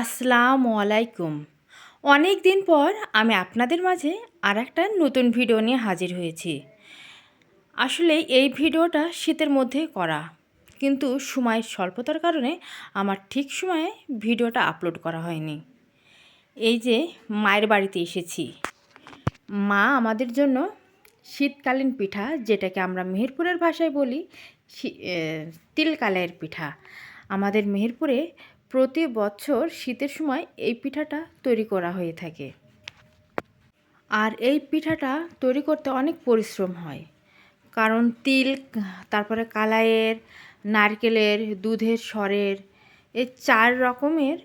আসসালামু আলাইকুম। অনেক দিন পর আমি আপনাদের মাঝে আর একটা নতুন ভিডিও নিয়ে হাজির হয়েছি। আসলে এই ভিডিওটা শীতের মধ্যে করা, কিন্তু সময়ের স্বল্পতার কারণে আমার ঠিক সময়ে ভিডিওটা আপলোড করা হয়নি। এই যে মায়ের বাড়িতে এসেছি। মা আমাদের জন্য শীতকালীন পিঠা, যেটাকে আমরা মেহেরপুরের ভাষায় বলি তিলকালের পিঠা। আমাদের মেহেরপুরে প্রতি বছর শীতের সময় এই পিঠাটা তৈরি করা হয়ে থাকে। আর এই পিঠাটা তৈরি করতে অনেক পরিশ্রম হয়। কারণ তিল, তারপরে কালাইয়ের, নারকেলের, দুধের সরের, এই চার রকমের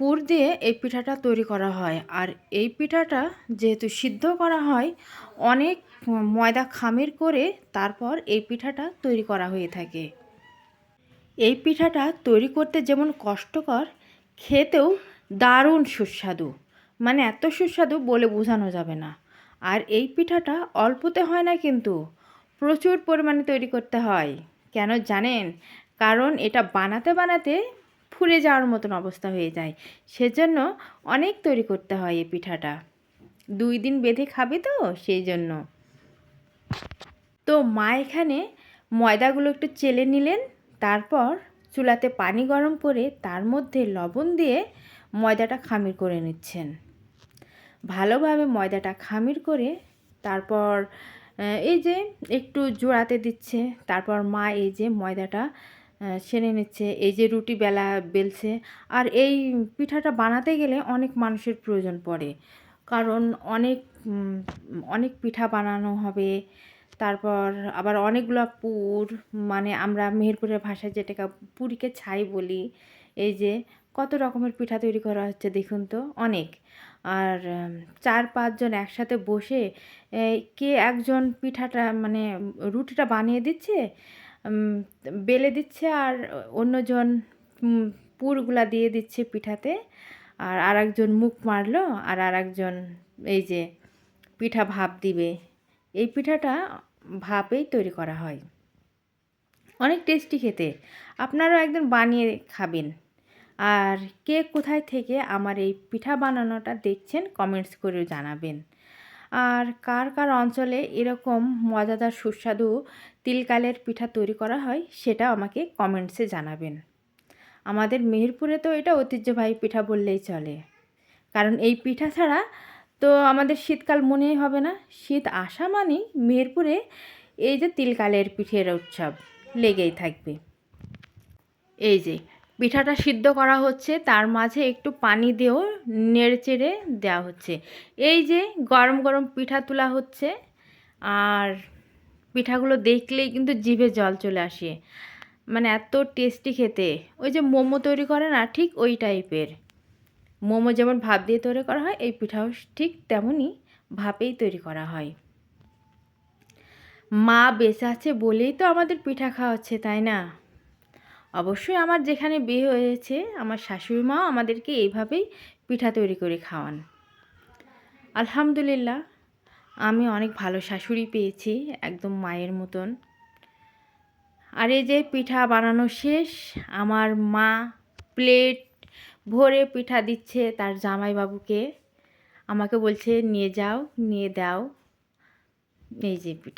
পুর দিয়ে এই পিঠাটা তৈরি করা হয়। আর এই পিঠাটা যেহেতু সিদ্ধ করা হয়, অনেক ময়দা খামির করে তারপর এই পিঠাটা তৈরি করা হয়ে থাকে। এই পিঠাটা তৈরি করতে যেমন কষ্টকর, খেতেও দারুণ সুস্বাদু। মানে এত সুস্বাদু বলে বোঝানো যাবে না। আর এই পিঠাটা অল্পতে হয় না কিন্তু, প্রচুর পরিমাণে তৈরি করতে হয়। কেন জানেন? কারণ এটা বানাতে বানাতে ফুলে যাওয়ার মতন অবস্থা হয়ে যায়। সেজন্য অনেক তৈরি করতে হয় এই পিঠাটা। দুই দিন বেঁধে খাবে তো সেই জন্য। তো মা এখানে ময়দাগুলো একটু চেলে নিলেন। তারপর চুলাতে পানি গরম করে তার মধ্যে লবণ দিয়ে ময়দাটা খামির করে নিচ্ছেন। ভালোভাবে ময়দাটা খামির করে তারপর এই যে একটু জোড়াতে দিচ্ছে, তারপর মা এই যে ময়দাটা সেনে নিচ্ছে, এই যে রুটি বেলা বেলছে। আর এই পিঠাটা বানাতে গেলে অনেক মানুষের প্রয়োজন পড়ে। কারণ অনেক অনেক পিঠা বানানো হবে তারপর আবার অনেকগুলো পুর মানে আমরা মেহেরপুরের ভাষায় যেটাকে পুরীকে ছাই বলি, এই যে কত রকমের পিঠা তৈরি করা হচ্ছে দেখুন তো, অনেক। আর চার পাঁচজন একসাথে বসে কে একজন পিঠাটা মানে রুটিটা বানিয়ে দিচ্ছে বেলে দিচ্ছে আর অন্যজন পুরগুলা দিয়ে দিচ্ছে পিঠাতে, আর আরেকজন মুখ মারলো আর আরেকজন, এই যে পিঠা ভাপ দিবে। এই পিঠাটা ভাপেই তৈরি করা হয়। অনেক টেস্টি খেতে। আপনারাও একদিন বানিয়ে খাবেন। আর কে কোথায় থেকে আমার এই পিঠা বানানোটা দেখছেন কমেন্টস করে জানাবেন। আর কার কার অঞ্চলে এরকম মজাদার সুস্বাদু তিলকালের পিঠা তৈরি করা হয় সেটা আমাকে কমেন্টসে জানাবেন। আমাদের মেহেরপুরে তো এটা ঐতিহ্যবাহী পিঠা বললেই চলে। কারণ এই পিঠা ছাড়া তো আমাদের শীতকাল মনেই হবে না। শীত আসা মানেই মেহেরপুরে এই যে তিলকালের পিঠের উৎসব লেগেই থাকবে। এই যে পিঠাটা সিদ্ধ করা হচ্ছে, তার মাঝে একটু পানি দিয়েও নেড়ে চেড়ে দেওয়া হচ্ছে। এই যে গরম গরম পিঠা তোলা হচ্ছে, আর পিঠাগুলো দেখলেই কিন্তু জিভে জল চলে আসে। মানে এত টেস্টি খেতে। ওই যে মোমো তৈরি করে না, ঠিক ওই টাইপের মোমো যেমন ভাপ দিয়ে তৈরি করা হয়, এই পিঠাও ঠিক তেমনই ভাপেই তৈরি করা হয়। মা বেঁচে আছে বলেই তো আমাদের পিঠা খাওয়াচ্ছে তাই না? অবশ্যই আমার যেখানে বিয়ে হয়েছে, আমার শাশুড়ি মাও আমাদেরকে এইভাবেই পিঠা তৈরি করে খাওয়ান। আলহামদুলিল্লাহ, আমি অনেক ভালো শাশুড়ি পেয়েছি, একদম মায়ের মতন। আর এই যে পিঠা বানানো শেষ, আমার মা প্লেট ভরে পিঠা দিচ্ছে তার জামাইবাবুকে। আমাকে বলছে নিয়ে যাও নিয়ে দাও। এই যে পিঠা।